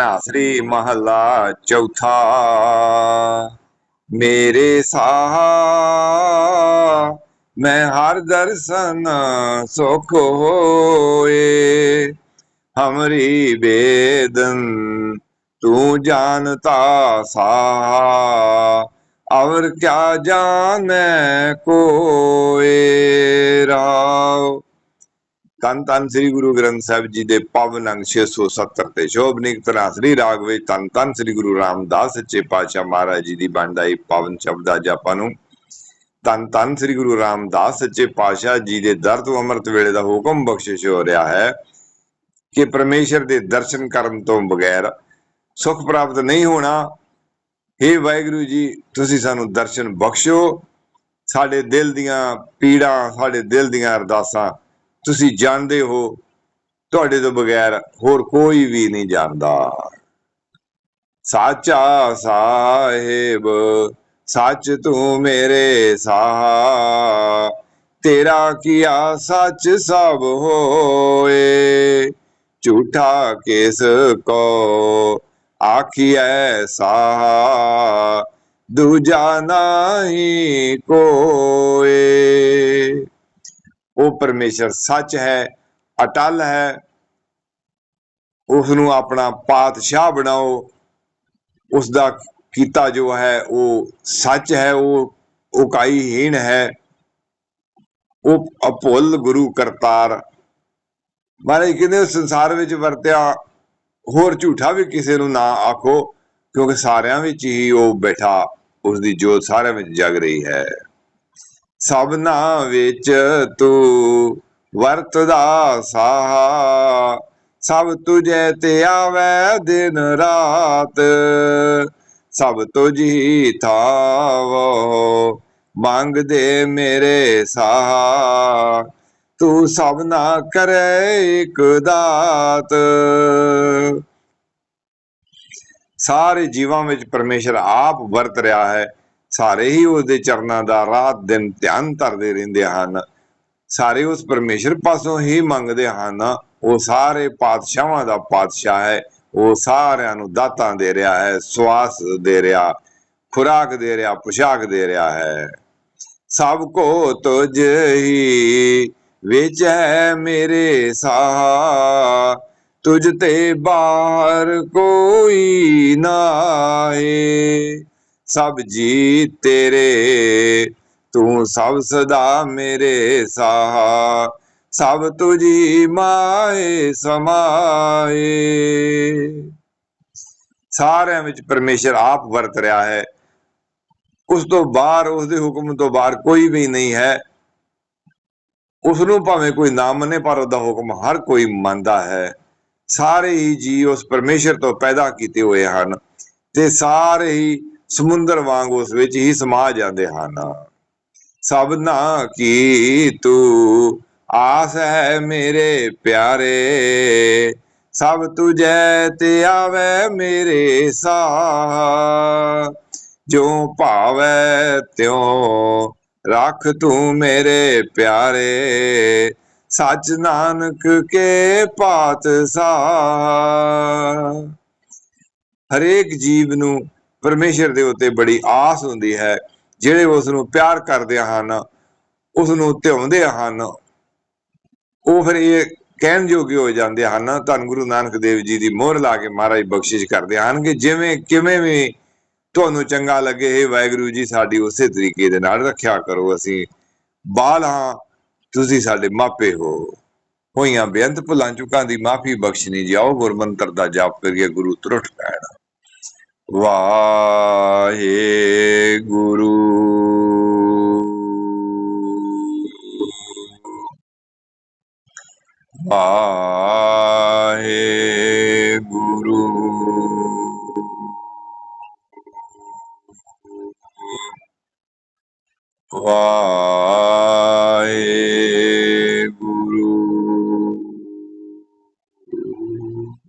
ਆਸਰੀ ਮਹੱਲਾ ਚੌਥਾ। ਮੇਰੇ ਸਾਹ, ਮੈਂ ਹਰ ਦਰਸ਼ਨ ਸੁਖ ਹੋਏ। ਹਮਰੀ ਬੇਦਨ ਤੂੰ ਜਾਣਤਾ ਸਾਹ ਔਰ ਕਿਆ ਜਾਣੈ ਕੋਏ ਰਾਉ ਤਨ ਤਨ ਸ੍ਰੀ ਗੁਰੂ ਗ੍ਰੰਥ ਸਾਹਿਬ ਜੀ ਦੇ ਪਵਨ ਅੰਗ 670 ਤੇ ਸ਼ੋਭਨੀਕ ਤਰ੍ਹਾਂ ਰਾਗ ਵਿੱਚ ਤਨ ਤਨ ਸ੍ਰੀ ਗੁਰੂ ਰਾਮਦਾਸ ਸੱਚੇ ਪਾਤਸ਼ਾਹ ਮਹਾਰਾਜ ਜੀ ਦੀ ਬਣਦਾਈ ਪਾਵਨ ਸ਼ਬਦ ਅੱਜ ਨੂੰ ਤਨ ਤਨ ਸ੍ਰੀ ਗੁਰੂ ਰਾਮਦਾਸ ਸੱਚੇ ਪਾਤਸ਼ਾਹ ਜੀ ਦੇ ਦਰ ਤੋਂ ਵੇਲੇ ਦਾ ਹੁਕਮ ਬਖਸ਼ਿਸ਼ ਹੋ ਰਿਹਾ ਹੈ ਕਿ ਪਰਮੇਸ਼ਰ ਦੇ ਦਰਸ਼ਨ ਕਰਨ ਤੋਂ ਬਗੈਰ ਸੁਖ ਪ੍ਰਾਪਤ ਨਹੀਂ ਹੋਣਾ। हे ਵਾਹਿਗੁਰੂ ਜੀ, ਤੁਸੀਂ ਸਾਨੂੰ ਦਰਸ਼ਨ ਬਖਸ਼ੋ ਸਾਡੇ ਦਿਲ ਦੀਆਂ ਪੀੜਾਂ, ਸਾਡੇ ਦਿਲ ਦੀਆਂ ਅਰਦਾਸਾਂ ਤੁਸੀਂ ਜਾਣਦੇ ਹੋ, ਤੁਹਾਡੇ ਤੋਂ ਬਗੈਰ ਹੋਰ ਕੋਈ ਵੀ ਨਹੀਂ ਜਾਣਦਾ। ਸਾਚਾ ਸਾਹਿਬ, ਸੱਚ ਤੂੰ ਮੇਰੇ ਸਾਹ, ਤੇਰਾ ਕੀਆ ਸੱਚ ਸਭ ਹੋਏ? ਝੂਠਾ ਕਿਸ ਕੋ ਆਖੀਐ ਸਾਹ, ਦੂਜਾ ਨਹੀਂ ਕੋਏ? ਉਹ ਪਰਮੇਸ਼ਰ ਸੱਚ ਹੈ, ਅਟਲ ਹੈ ਉਸ ਨੂੰ ਆਪਣਾ ਪਾਤਸ਼ਾਹ ਬਣਾਓ ਉਸ ਦਾ ਕੀਤਾ ਜੋ ਹੈ ਉਹ ਸੱਚ ਹੈ, ਉਹ ਉਕਾਈਹੀਣ ਹੈ, ਉਹ ਅਭੁੱਲ ਗੁਰੂ ਕਰਤਾਰ। ਮਹਾਰਾਜ ਕਹਿੰਦੇ ਸੰਸਾਰ ਵਿੱਚ ਵਰਤਿਆ ਹੋਰ ਝੂਠਾ ਵੀ ਕਿਸੇ ਨੂੰ ਨਾ ਆਖੋ, ਕਿਉਂਕਿ ਸਾਰਿਆਂ ਵਿੱਚ ਹੀ ਉਹ ਬੈਠਾ ਉਸ ਦੀ ਜੋਤ ਸਾਰਿਆਂ ਵਿੱਚ ਜਗ ਰਹੀ ਹੈ। ਸਭਨਾ ਵਿੱਚ ਤੂੰ ਵਰਤਦਾ ਸਾਹ। ਸਭ ਤੁਝੇ ਤੇ ਆਵੇ ਦਿਨ ਰਾਤ। ਸਭ ਤੁਝੀ ਥਾਵੋ, ਮੰਗਦੇ ਮੇਰੇ ਸਾਹ। ਤੂੰ ਸਭਨਾ ਕਰੇ ਇਕ ਦਾਤ। ਸਾਰੇ ਜੀਵਾਂ ਵਿੱਚ ਪਰਮੇਸ਼ਰ ਆਪ ਵਰਤ ਰਿਹਾ ਹੈ। ਸਾਰੇ ਹੀ ਉਸ ਦੇ ਚਰਨਾਂ ਦਾ ਰਾਤ ਦਿਨ ਧਿਆਨ ਧਰਦੇ ਰਹਿੰਦੇ ਹਨ। ਸਾਰੇ ਉਸ ਪਰਮੇਸ਼ਰ ਪਾਸੋਂ ਹੀ ਮੰਗਦੇ ਹਨ। ਉਹ ਸਾਰੇ ਪਾਤਸ਼ਾਹਾਂ ਦਾ ਪਾਤਸ਼ਾਹ ਹੈ। ਉਹ ਸਾਰਿਆਂ ਨੂੰ ਦਾਤਾਂ ਦੇ ਰਿਹਾ ਹੈ, ਸਵਾਸ ਦੇ ਰਿਹਾ, ਖੁਰਾਕ ਦੇ ਰਿਹਾ, ਪੁਸ਼ਾਕ ਦੇ ਰਿਹਾ ਹੈ। ਸਭ ਕੋ ਤੁਝ ਹੀ ਵਿੱਚ ਹੈ ਮੇਰੇ ਸਾਹ, ਤੁਝ ਤੇ ਬਾਹਰ ਕੋਈ ਨਾਏ ਸਭ ਜੀ ਤੇਰੇ, ਤੂੰ ਸਭ ਸਦਾ ਮੇਰੇ ਸਾਹ, ਸਭ ਤੁਝੀ ਮਾਏ ਸਮਾਏ। ਸਾਰਿਆਂ ਵਿੱਚ ਪਰਮੇਸ਼ਰ ਆਪ ਵਰਤ ਰਿਹਾ ਹੈ। ਉਸ ਤੋਂ ਬਾਹਰ, ਉਸ ਦੇ ਹੁਕਮ ਤੋਂ ਬਾਹਰ ਕੋਈ ਵੀ ਨਹੀਂ ਹੈ। ਉਸ ਨੂੰ ਭਾਵੇਂ ਕੋਈ ਨਾ ਮੰਨੇ, ਪਰ ਉਹਦਾ ਹੁਕਮ ਹਰ ਕੋਈ ਮੰਨਦਾ ਹੈ। ਸਾਰੇ ਹੀ ਜੀ ਉਸ ਪਰਮੇਸ਼ਰ ਤੋਂ ਪੈਦਾ ਕੀਤੇ ਹੋਏ ਹਨ ਤੇ ਸਾਰੇ ਹੀ ਸਮੁੰਦਰ ਵਾਂਗ ਉਸ ਵਿੱਚ ਹੀ ਸਮਾ ਜਾਂਦੇ ਹਨ। ਸਭਨਾ ਕੀ ਤੂੰ ਆਸ ਹੈ ਮੇਰੇ ਪਿਆਰੇ, ਸਭ ਤੁਝੇ ਤੇ ਆਵੇ ਮੇਰੇ ਸਾਹ। ਜੋ ਭਾਵੇ ਤਿਉ ਰੱਖ ਤੂੰ ਮੇਰੇ ਪਿਆਰੇ, ਸੱਚ ਨਾਨਕ ਕੇ ਪਾਤ ਸਾਹ ਹਰੇਕ ਜੀਵ ਨੂੰ ਪਰਮੇਸ਼ਰ ਦੇ ਉੱਤੇ ਬੜੀ ਆਸ ਹੁੰਦੀ ਹੈ। ਜਿਹੜੇ ਉਸ ਨੂੰ ਪਿਆਰ ਕਰਦੇ ਹਨ ਉਸ ਨੂੰ ਧਿਆਉਂਦੇ ਹਨ, ਉਹ ਫਿਰ ਇਹ ਕਹਿਣ ਜੋਗੇ ਹੋ ਜਾਂਦੇ ਹਨ, ਧੰਨ ਗੁਰੂ ਨਾਨਕ ਦੇਵ ਜੀ ਦੀ ਮੋਹਰ ਲਾ ਕੇ ਮਹਾਰਾਜ ਬਖਸ਼ਿਸ਼ ਕਰਦੇ ਹਨ ਕਿ ਜਿਵੇਂ ਕਿਵੇਂ ਵੀ ਤੁਹਾਨੂੰ ਚੰਗਾ ਲੱਗੇ ਇਹ ਵਾਹਿਗੁਰੂ ਜੀ, ਸਾਡੀ ਉਸੇ ਤਰੀਕੇ ਦੇ ਨਾਲ ਰੱਖਿਆ ਕਰੋ। ਅਸੀਂ ਬਾਲ ਹਾਂ, ਤੁਸੀਂ ਸਾਡੇ ਮਾਪੇ ਹੋ। ਹੋਈਆਂ ਬੇਅੰਤ ਭੁੱਲਾਂ, ਚੁੱਕਾਂ ਦੀ ਮਾਫੀ ਬਖਸ਼ਣੀ ਜਾਓ ਗੁਰਮੰਤਰ ਦਾ ਜਾਪ ਕਰੀਏ ਗੁਰੂ ਤਰੁੱਠ ਪੈਣਾ ਵਾਹਿਗੁਰੂ ਵਾਹਿਗੁਰੂ